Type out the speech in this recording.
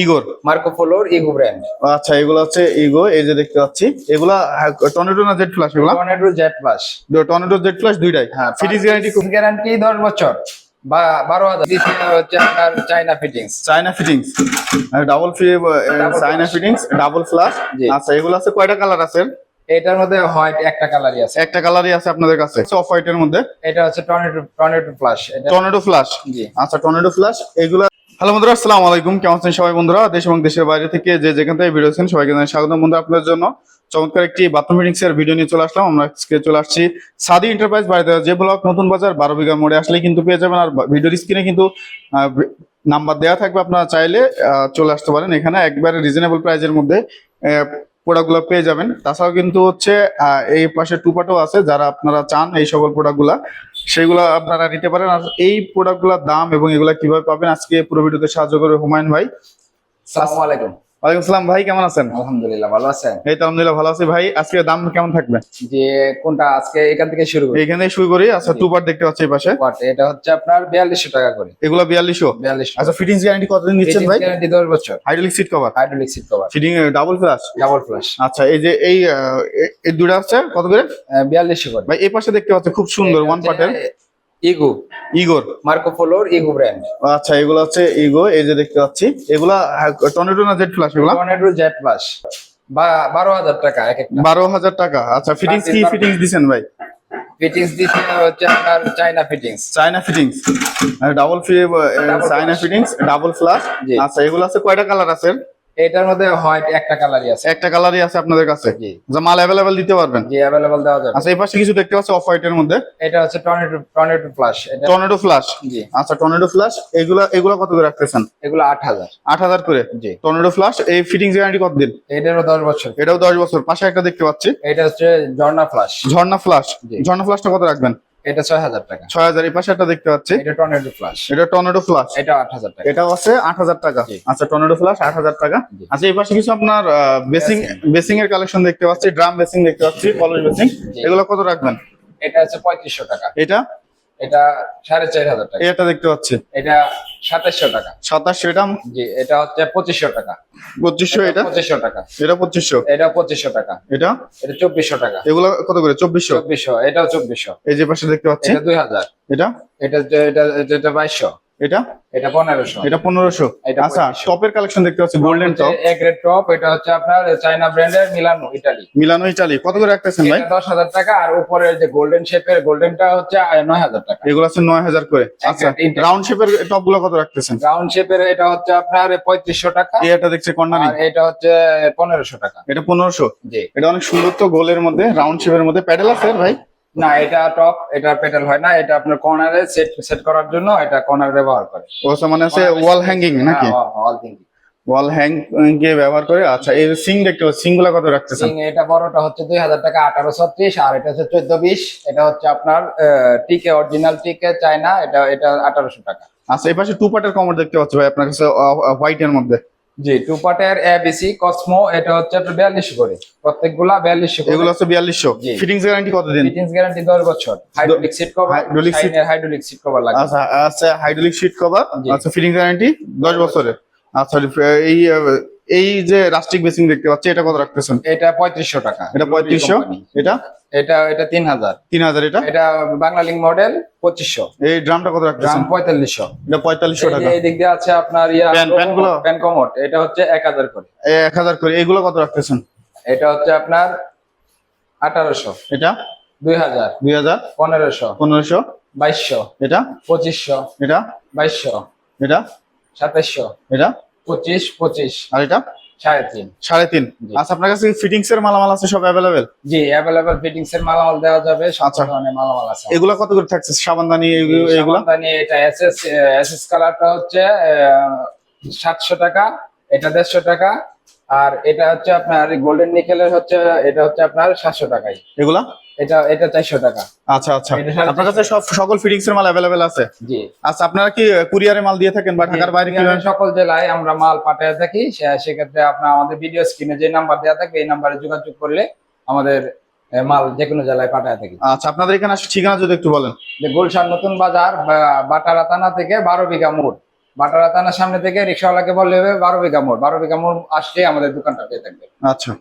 ইগোর Marco পোলোর ego brand আচ্ছা এগুলো হচ্ছে ইগো এই যে দেখতে পাচ্ছি। এগুলা টর্নেডো না জেড ফ্ল্যাশ এগুলা? Tornado jet plus Tornado jet flush দুইটাই। হ্যাঁ ফিটিংস গ্যারান্টি গ্যারান্টি দশ বছর। বা বারো হাজার। হচ্ছে আপনার চাইনা ফিটিংস ফিটিংস ডাবল ফি ফিটিংস ডাবল ফ্ল্যাশ জি। আচ্ছা এগুলো আছে কয়টা কালার আছে? এটার মধ্যে হোয়াইট একটা কালারই আছে। একটা কালারই আছে আপনাদের কাছে? অফ হোয়াইটের মধ্যে? এটা হচ্ছে টর্নেডো টর্নেডো টর্নেডো ফ্ল্যাশ জি। আচ্ছা টর্নেডো এগুলা হ্যালো বন্ধুরা, আসসালামু আলাইকুম। কেমন আছেন সবাই বন্ধুরা? দেশ এবং দেশের বাইরে থেকে যে যেখান থেকে ভিডিও দেখছেন, সবাইকে জানাই স্বাগত বন্ধুরা আপনাদের জন্য। চমৎকার একটি বাথরুম ফিটিংস এর ভিডিও নিয়ে চলে আসলাম। আমরা আজকে চলে আসছি সাদি এন্টারপ্রাইজ বাড়িতে। যে ব্লক নতুন বাজার, বারো বিঘা মোড়ে আসলে কিন্তু পেয়ে যাবেন। আর ভিডিওর স্ক্রিনে কিন্তু নাম্বার দেওয়া থাকবে আপনারা চাইলে চলে আসতে পারেন। এখানে একবারে রিজনেবল প্রাইজের মধ্যে প্রোডাক্টগুলো পেয়ে যাবেন। তাছাড়াও কিন্তু হচ্ছে এই পাশে টুপাটো আছে, যারা আপনারা চান এই সকল প্রোডাক্টগুলা সেগুলো আপনারা নিতে পারেন। আর এই প্রোডাক্টগুলোর দাম এবং এগুলা কীভাবে পাবেন, আজকে পুরো ভিডিওতে সাহায্য করবে হুমায়ুন ভাই। সালামু আলাইকুম। ওয়ালাইকুম আসসালাম ভাই কেমন আছেন? আলহামদুলিল্লাহ ভালো আছেন? এই তো আলহামদুলিল্লাহ ভালো আছি ভাই। আজকে দাম কেমন থাকবে? যে কোনটা আজকে এখান থেকে শুরু করি? এখানে শুরু করি। আচ্ছা। টু পার্ট দেখতে পাচ্ছি এই পাশে। এটা হচ্ছে আপনার বিয়াল্লিশশো টাকা করে। এগুলো বিয়াল্লিশশো? বিয়াল্লিশ আচ্ছা ফিটিংস গ্যারান্টি কতদিন দিচ্ছেন ভাই? গ্যারান্টি দশ বছর। Hydraulic seat cover hydraulic seat cover fitting double flush double flush আচ্ছা এই যে এই এই দুটো আছে কত করে? বিয়াল্লিশশো করে। ভাই এই পাশে দেখতে পাচ্ছি খুব সুন্দর ওয়ান পার্টের ইগো ইগোর মার্কো পোলোর ইগো ব্র্যান্ড আচ্ছা এগুলো হচ্ছে ইগো এই যে দেখতে পাচ্ছি। এগুলা টর্নেডো না জেড ফ্লাশ এগুলা? টর্নেডো জেট বা বারো হাজার টাকা এক একটা। বারো হাজার টাকা। আচ্ছা ফিটিংস কি ফিটিংস দিছেন ভাই? ফিটিংস দিচ্ছে হচ্ছে আপনার China fittings China fittings double China fittings double flush. আচ্ছা এগুলো আছে কয়টা কালার আছে? এটার মধ্যে হোয়াইট একটা কালারই আছে। একটা কালারই আছে আপনাদের কাছে? জি। যা মাল অ্যাভেলেবেল দিতে পারবেন? জি অ্যাভেলেবল দেওয়া যাবে। আচ্ছা এই পাশে কিছু দেখতে পাচ্ছি অফ হোয়াইটের মধ্যে। এটা হচ্ছে টর্নেডো টর্নেডো প্লাস এটা টর্নেডো ফ্লাশ জি। আচ্ছা টর্নেডো ফ্লাশ এগুলা এগুলা কত করে রাখতেছেন? এগুলো আট হাজার। আট হাজার করে? জি। টর্নেডো ফ্লাশ এই ফিটিংস গ্যারান্টি কত দিন এটারও দশ বছর। এটাও দশ বছর। পাশে একটা দেখতে পাচ্ছি। এটা হচ্ছে ঝর্ণা ফ্লাস ঝর্ণা ফ্লাশ জি। ঝর্ণা ফ্লাশটা কত রাখবেন? এটা ছয় হাজার টাকা। ছয় হাজার এই পাশে একটা দেখতে পাচ্ছি। এটা টর্নেডো ফ্ল্যাশ এটা টর্নেডো ফ্ল্যাশ এটা আট হাজার টাকা। এটাও আছে আট হাজার টাকা। জি। আচ্ছা টর্নেডো ফ্ল্যাশ আট হাজার টাকা। আচ্ছা এই পাশে কিছু আপনার বেসিং বেসিং এর কালেকশন দেখতে পাচ্ছি ড্রাম বেসিং দেখতে পাচ্ছি পলিশ বেসিং এগুলো কত রাখবেন? এটা হচ্ছে পঁয়ত্রিশশো টাকা। এটা? এটা সাড়ে চার হাজার টাকা। এটা দেখতে পাচ্ছি। এটা সাতাশশো টাকা। সাতাশশো এটা? জি এটা হচ্ছে পঁচিশশো টাকা। পঁচিশশো এটা? পঁচিশশো টাকা। এটা পঁচিশশো? এটা পঁচিশশো টাকা। এটা? এটা চব্বিশশো টাকা। এগুলো কত করে? চব্বিশশো? চব্বিশশো এটাও চব্বিশশো। এই যে পাশে দেখতে পাচ্ছি। এটা দুই হাজার। এটা? এটা এটা- এটা বাইশশো। এটা? এটা পনেরোশো। এটা পনেরোশো। এটা আচ্ছা 2500 টপের কালেকশন দেখতে পাচ্ছি গোল্ডেন টপ এক রেড টপ এটা হচ্ছে আপনার চাইনা ব্র্যান্ডের মিলানো ইটালি মিলানো ইটালি কত করে রাখতেছেন ভাই? এটা দশ হাজার টাকা আর উপরের যে গোল্ডেন শেপের গোল্ডেনটা হচ্ছে আহ, নয় হাজার টাকা। এগুলো আছে নয় হাজার করে। আচ্ছা। রাউন্ড শেপের টপগুলো কত রাখতেছেন? রাউন্ড শেপের এটা হচ্ছে আপনার পঁয়ত্রিশশো টাকা এই একটা দেখছি কর্নারি। আর এটা হচ্ছে পনেরোশো টাকা। এটা পনেরোশো। জি। এটা অনেক সুন্দর তো গোলের মধ্যে রাউন্ড শেপের মধ্যে। প্যাডেল আছে ভাই? না এটা টপ এটা পেটাল হয় না এটা আপনার কর্নারে সেট সেট করার জন্য এটা কর্নার ব্যবহার করে। ও মানে আছে ওয়াল হ্যাঙ্গিং নাকি? অল থিং ওয়াল হ্যাং গিয়ে ব্যবহার করে আচ্ছা এই সিং দেখতে সিংগুলা কত রাখতেছেন এটা বড়টা হচ্ছে দুই হাজার টাকা আঠারো ছত্রিশ আর এটা হচ্ছে চোদ্দ বিশ এটা হচ্ছে আপনার টিকে অরিজিনাল টিকে চায়না এটা এটা আঠারোশো টাকা। আচ্ছা এই পাশে টু পার্টের কমর দেখতে পাচ্ছি ভাই আপনার কাছে হোয়াইট এর মধ্যে। জি টু পার্টের এবিসি কসমো এটা হচ্ছে আপনার বিয়াল্লিশশো করে। প্রত্যেকগুলা বিয়াল্লিশশো করে। এগুলো হচ্ছে বিয়াল্লিশশো। জি। ফিটিংস গ্যারান্টি কতদিন? ফিটিংস গ্যারান্টি দশ বছর। Hydraulic seat cover hydraulic seat hydraulic seat cover লাগবে আচ্ছা আচ্ছা হাইড্রোলিক শিট কভার আচ্ছা ফিটিং গ্যারান্টি দশ বছরের। আচ্ছা এই এই যে রাস্টিক বেসিং দেখতে পাচ্ছি এটা কত রাখতেছেন? এটা পঁয়ত্রিশশো টাকা। এটা পঁয়ত্রিশশো? এটা? এটা এটা তিন হাজার। তিন হাজার এটা? এটা বাংলা লিঙ্ক মডেল পঁচিশশো। এই ড্রামটা কত গ্রাম রাখতেছেন পঁয়তাল্লিশশো। এটা পঁয়তাল্লিশশো টাকা। এই দিক দিয়ে আছে আপনার ইয়া Pan- pan গুলো? প্যান এটা হচ্ছে এক হাজার করে। এক হাজার করে। এগুলো কত রাখতেছেন? এটা হচ্ছে আপনার আঠারোশো। এটা? দুই হাজার। দুই হাজার? পনেরোশো। পনেরোশো? বাইশশো। এটা? পঁচিশশো। এটা? বাইশশো। এটা? সাতাশশো। এটা? পঁচিশ পঁচিশ। আর এটা? সাড়ে তিন। সাড়ে তিন। আচ্ছা আপনার কাছে ফিটিংস এর মালামাল আছে? সব অ্যাভেলেবেল জি অ্যাভেলেবেল ফিটিংস এর মালামাল দেওয়া যাবে। আচ্ছা। ধরনের মালামাল আছে এগুলো কত করে থাকছে? সাবানদানি এগুলো- সামদানি এটা এসএস এসএস কালারটা হচ্ছে সাতশো টাকা এটা দেড়শো টাকা আর এটা হচ্ছে আপনার গোল্ডেন নিকেলের হচ্ছে এটা হচ্ছে আপনার সাতশো টাকাই এগুলা? এটা এটা চারশো টাকা। আচ্ছা আচ্ছা। আপনার কাছে সব সকল ফিটিংস এর মাল অ্যাভেলেবেল আছে? জি। আচ্ছা আপনারা কি কুরিয়ারে মাল দিয়ে থাকেন বা ঢাকার বাইরে কি সকল জেলায় আমরা মাল পাঠিয়ে থাকি। সেক্ষেত্রে আপনার আমাদের ভিডিও স্ক্রিনে যে নাম্বার দেওয়া থাকবে এই নাম্বারে যোগাযোগ করলে আমাদের মাল যে কোনো জেলায় পাঠিয়ে থাকি। আচ্ছা আপনাদের এখানে ঠিকানা যদি একটু বলেন। যে গুলশান নতুন বাজার বাটারা থানা থেকে বারো বিঘা মোড়। বাটারা থানার সামনে থেকে রিক্সাওয়ালাকে বললে বারো বিঘা মোড়। বারো বিঘা মোড় আসলে আমাদের দোকানটা পেয়ে থাকবে। আচ্ছা।